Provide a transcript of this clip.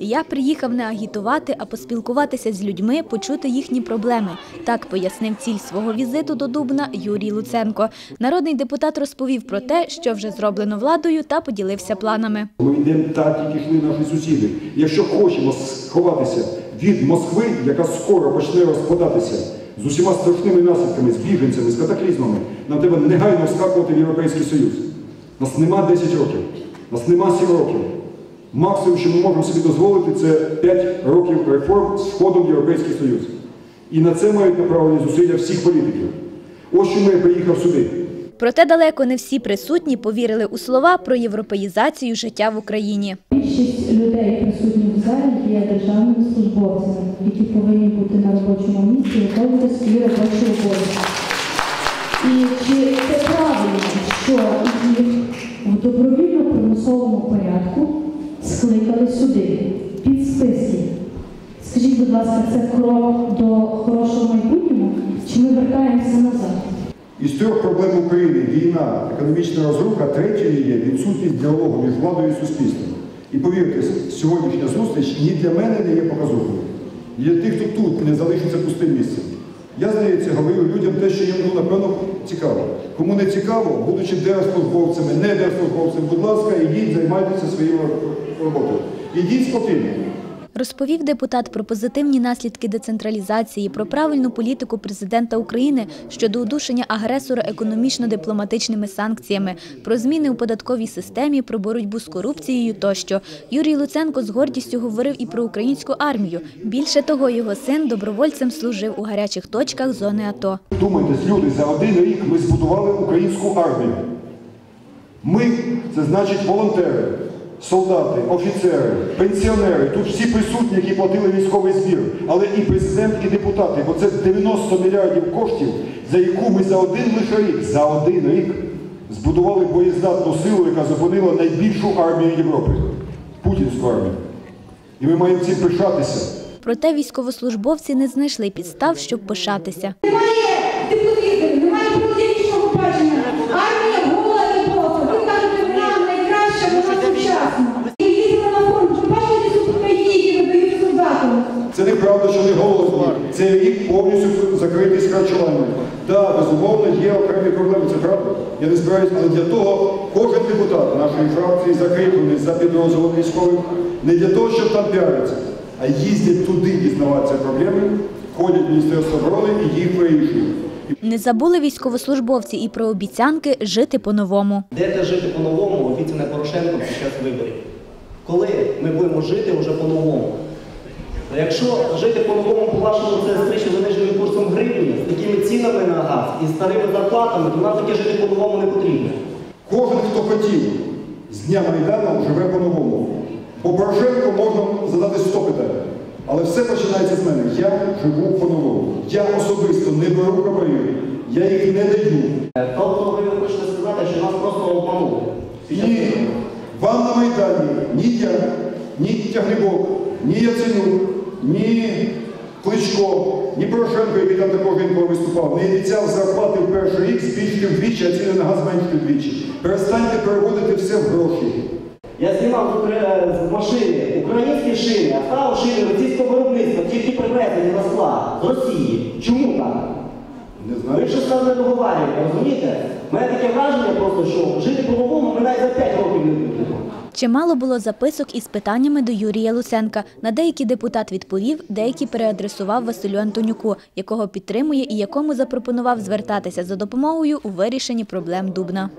Я приїхав не агітувати, а поспілкуватися з людьми, почути їхні проблеми. Так пояснив ціль свого візиту до Дубна Юрій Луценко. Народний депутат розповів про те, що вже зроблено владою, та поділився планами. Ми йдемо так, як йшли наші сусіди. Якщо хочемо сховатися від Москви, яка скоро почне розпадатися з усіма страшними наслідками, з біженцями, з катаклізмами, нам треба негайно вскакувати в Європейський Союз. Нас нема 10 років, нас нема 7 років. Максимум, що ми можемо собі дозволити, це 5 років реформ з входом в Європейський Союз. І на це мають направлені зусилля всіх політиків. Ось чому я приїхав сюди. Проте далеко не всі присутні повірили у слова про європеїзацію життя в Україні. Більшість людей присутніх в залі є державними службовцями, які повинні бути на робочому місці, виконувати свої робочі обов'язки. І чи це правильно, що їх в добровільно-примусовому порядку скликали сюди, під списки? Скажіть, будь ласка, це крок до хорошого майбутнього, чи ми вертаємося назад? Із трьох проблем України війна, економічна розруха, третьою є відсутність діалогу між владою і суспільством. І повірте, сьогоднішня зустріч ні для мене не є показовою. Для тих, хто тут не залишиться пустим місцем. Я, здається, говорю людям те, що їм ну, напевно цікаво. Кому не цікаво, будучи держслужбовцями, не держслужбовцями, будь ласка, ідіть, займайтеся своєю роботою. Ідіть спокійно. Розповів депутат про позитивні наслідки децентралізації, про правильну політику президента України щодо удушення агресора економічно-дипломатичними санкціями, про зміни у податковій системі, про боротьбу з корупцією тощо. Юрій Луценко з гордістю говорив і про українську армію. Більше того, його син добровольцем служив у гарячих точках зони АТО. Думайтесь, люди, за один рік ми збудували українську армію. Ми це значить волонтери, солдати, офіцери, пенсіонери. Тут всі присутні, які платили військовий збір, але і президент, і депутати, бо це 90 мільярдів коштів, за яку ми за один лише рік, за один рік збудували боєздатну силу, яка зупинила найбільшу армію Європи путінську армію. І ми маємо цим пишатися. Проте військовослужбовці не знайшли підстав, щоб пишатися. Повністю закритий з харчуванням. Так, безумовно, є окремі проблеми, це правда. Я не збираюсь, але для того кожен депутат нашої фракції закріплений за підрозділом військовим не для того, щоб там піаритися, а їздять туди дізнаватися проблеми, ходять в Міністерство оборони і їх вирішують. Не забули військовослужбовці і про обіцянки жити по-новому. Де жити по-новому, обіцяне Порошенко під час виборів. Коли ми будемо жити вже по-новому? Якщо жити по-новому, по-вашому, це з тричі заниженим курсом гривні, з такими цінами на газ і старими зарплатами, то нам таке жити по-новому не потрібно. Кожен, хто хотів, з дня Майдану живе по-новому. Бо Порошенко можна задати 100 питань. Але все починається з мене. Я живу по-новому. Я особисто не беру хабарів. Я їх не даю. Е, Тобто ви хочете сказати, що нас просто обманули. Ні, вам на Майдані ні я, ні Тягнебок, ні Яценюк, ні Кличко, ні Порошенко, який там також інколи виступав, не обіцяв зарплати в перший рік збільшити вдвічі, а ціни на газ зменшити вдвічі. Перестаньте переводити все в гроші. Я знімав з, машини українські шини, а став шини російського виробництва, тільки привезені на склад з Росії. Чому так? Не знаю. Ви що не договарюєте, розумієте? У мене таке враження просто, що жити по-новому ми навіть за 5 років не будемо. Чимало було записок із питаннями до Юрія Луценка. На деякі депутат відповів, деякі переадресував Василю Антонюку, якого підтримує і якому запропонував звертатися за допомогою у вирішенні проблем Дубна.